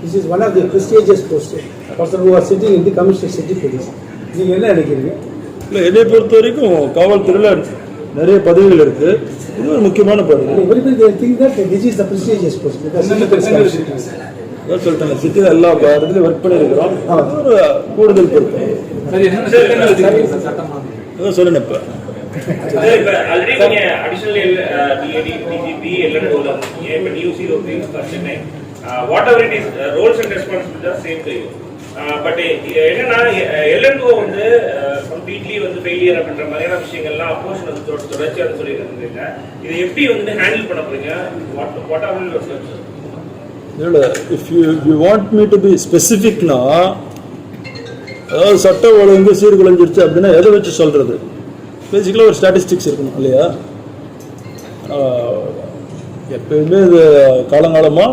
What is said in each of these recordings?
This is one of the prestigious post person who are sitting in the commissioner city police நீங்கள் என்ன நினைக்கிறீங்க? இல்லை என்னை பொறுத்த வரைக்கும் காவல்துறையில் நிறைய பதவிகள் இருக்குது இது ஒரு முக்கியமான பதவி. Everybody think that this is the prestigious post because city police commissioner அதான் சொல்லிட்டேன் சிட்டியில் எல்லா இடத்துலையும் ஒர்க் பண்ணியிருக்கிறோம். ஒரு கூடுதல் பொறுப்பு. சொன்னேன் இப்போ. இப்ப already நீங்க additional L- uh, DAD, DGP, LNO ல இருக்கீங்க. இப்ப DOC வாட் இருக்கீங்க, for Chennai. Uh, whatever it is, uh, roles and responsibilities are same to you. Uh, but uh, என்னன்னா uh, எல்என்ஓ வந்து uh, கம்ப்ளீட்லி வந்து ஃபெயிலியர் அப்படின்ற மாதிரியான விஷயங்கள்லாம் அப்போஸ் வந்து தொடர்ச்சியாக தொடர்ச்சியா இருந்தீங்க இதை எப்படி வந்து ஹேண்டில் பண்ண போறீங்க what what are your steps இல்லை if you you want me to be ஸ்பெசிஃபிக்னா அதாவது சட்ட ஒழுங்கு சீர்குலைஞ்சிருச்சு அப்படின்னா எதை வச்சு சொல்கிறது பேசிக்கலாக ஒரு ஸ்டாட்டிஸ்டிக்ஸ் இருக்கணும் இல்லையா எப்பயுமே இது காலங்காலமாக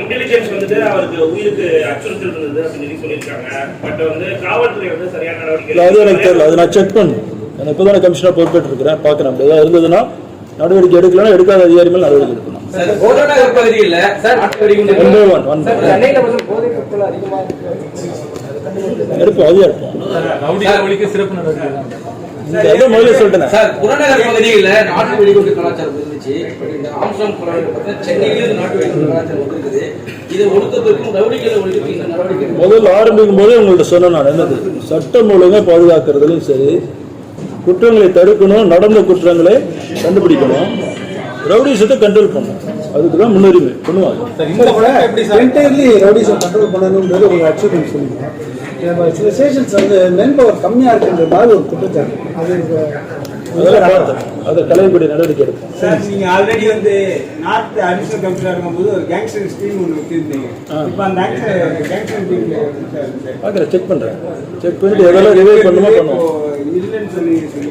இன்டெலிஜென்ஸ் வந்துட்டு அவருக்கு உயிருக்கு அச்சுறுத்தல் இருந்தது அப்படின்னு சொல்லி சொல்லியிருக்காங்க. பட் வந்து காவல்துறை வந்து சரியான இல்லை அது எனக்கு தெரியல. நடவடிக்கை அது நான் செக் பண்ணேன் நான் இப்போ தான் கமிஷனாக பொறுப்பேற்று இருக்கிறேன் பார்க்குறேன். அப்படி ஏதாவது இருந்ததுன்னா நடவடிக்கை எடுக்கலன்னா எடுக்காத அதிகாரி மேல் நடவடிக்கை எடுக்கணும். எடுப்போம் அதையும் எடுப்போம். சிறப்பு நடவடிக்கை முதல்ல சொல்லிட்டேன்? சார் புறநகர் பகுதியில் நாட்டு வெடிகுண்டு கலாச்சாரம் இருந்துச்சு. பட் இந்த ஆம்ஸ்டாங் கொலை பார்த்தா சென்னையிலேயும் நாட்டு வெடிகுண்டு கலாச்சாரம் இருக்குது இதை ஒடுக்கத்திற்கும் ரவுடிகளை ஒழிக்கிறதுக்கும் இந்த நடவடிக்கை எடுக்கணும். முதல்ல ஆரம்பிக்கும் போதே உங்கள்ட்ட சொன்னேன் நான் என்னது? சட்டம் ஒழுங்கை பாதுகாக்கிறதுலையும் சரி குற்றங்களை தடுக்கணும் நடந்த குற்றங்களை கண்டுபிடிக்கணும் ரவுடிசத்தை கண்ட்ரோல் பண்ணணும். அதுக்கு தான் முன்னுரிமை பண்ணுவாங்க சில ஸ்டேஷன்ஸ் வந்து மென் பவர் கம்மியாக இருக்குன்ற மாதிரி ஒரு குற்றச்சாட்டு. அது அதை களையக்கூடிய நடவடிக்கை எடுப்போம் சார் நீங்க ஆல்ரெடி வந்து நார்த் அடிஷனல் கமிஷனர் இருக்கும்போது ஒரு கேங்ஸ்டர் டீம் ஒன்று வச்சிருந்தீங்க. இப்போ அந்த கேங்ஸ்டர் டீம்ல பார்க்குறேன் செக் பண்ணுறேன் செக் பண்ணிட்டு எதெல்லாம் ரிவைவ் பண்ணுமோ பண்ணுவோம். இல்லைன்னு சொல்லி சொல்லி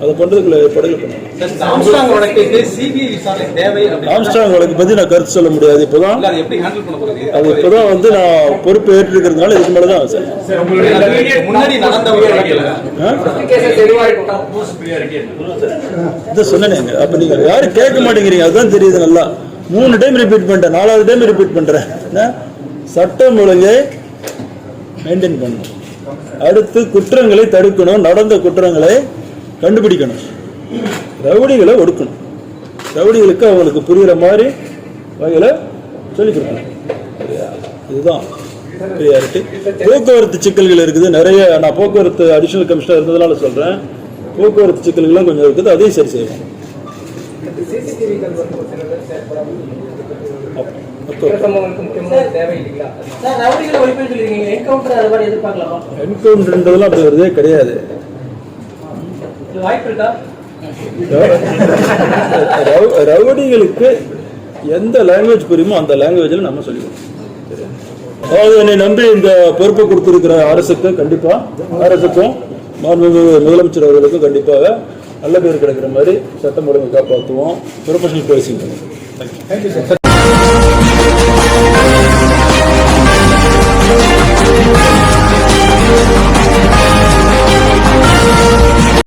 அதை தேவை அப்படின்னு ஆம்ஸ்டாங் வழக்கு பற்றி நான் கருத்து சொல்ல முடியாது. இப்போதான் இல்ல, அதை எப்படி ஹேண்டில் பண்ண போறீங்க அது இப்போதான் வந்து நான் பொறுப்பு ஏற்றிருக்கிறதுனால இதுக்கு மேலே தான் சார். இதுக்கு முன்னாடி நடந்த ஒரு வழக்கில் இதை சொன்னேங்க அப்ப நீங்க யாரும் கேட்க மாட்டேங்கிறீங்க. அதுதான் தெரியுது நல்லா. மூணு டைம் ரிப்பீட் பண்ணிட்டேன். நாலாவது டைம் ரிப்பீட் பண்றேன்? சட்டம் ஒழுங்கை மெயின்டைன் பண்ணணும். அடுத்து குற்றங்களை தடுக்கணும். நடந்த குற்றங்களை கண்டுபிடிக்கணும். ரவுடிகளை ஒடுக்கணும். ரவுடிகளுக்கு அவங்களுக்கு புரியுற மாதிரி வகையில் சொல்லிக் கொடுக்கணும்? இதுதான். ப்ரியாரிட்டி போக்குவரத்து சிக்கல்கள் இருக்குது. நிறைய நான் போக்குவரத்து அடிஷனல் கமிஷனர் இருந்ததுனால சொல்றேன். போக்குவரத்து சிக்கல்கள்லாம் கொஞ்சம் இருக்குது. அதையும் சரி எதிர்பார்க்கலாமா? என்கவுண்டர்ன்றதெல்லாம் அப்படி வருதே கிடையாது. வாய்ப்பு இருக்கா? ரவு- ரவுடிகளுக்கு எந்த லாங்குவேஜ் புரியுமோ அந்த லாங்குவேஜில் நம்ம சொல்லிக்கணும் அதாவது என்னை நம்பி இந்த பொறுப்பை கொடுத்திருக்கிற அரசுக்கு கண்டிப்பா அரசுக்கும் முதலமைச்சர் அவர்களுக்கும் கண்டிப்பாக நல்ல பேர் கிடைக்கிற மாதிரி சட்டம் ஒழுங்கு காப்பாற்றுவோம். Professional sir